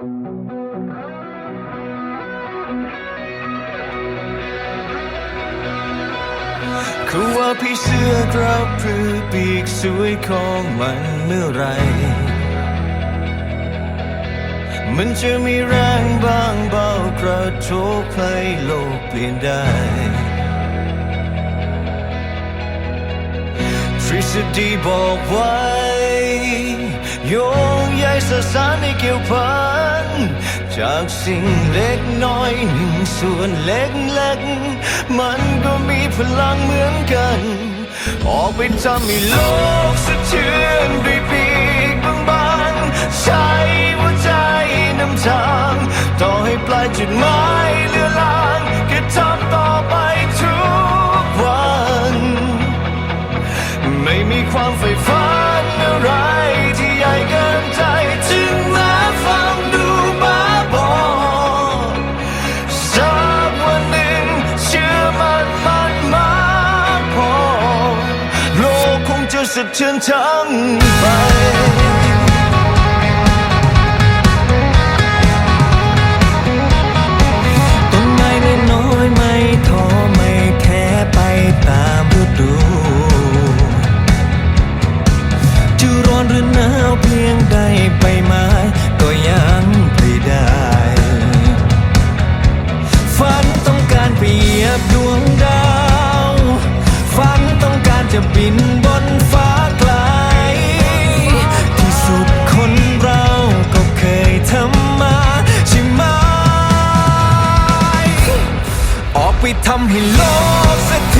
เขาว่าพี่เสื้อกระพือปีกสวยของมันเมื่อไร มันจะมีแรงบางเบากระโชกให้โลกเปลี่ยนได้ทฤษฎีบอกไว้โย ใยสสารในเกี่ยวพัน จากสิ่งเล็กน้อยหนึ่งส่วนเล็กเล็กๆมันก็มีพลังเหมือนกัน ออกไปทำให้โลกสะเทือนด้วย สะเทือนทั้งไปต้นไม้น้อยไม่ท้อไม่แค่ไปตามฤดูจะร้อนหรือหนาวเพียงใดไปมาก็ยังไปได้ฝันต้องการเปรียบดวงดาวฝันต้องการจะบิน ทำให้โลกสะเ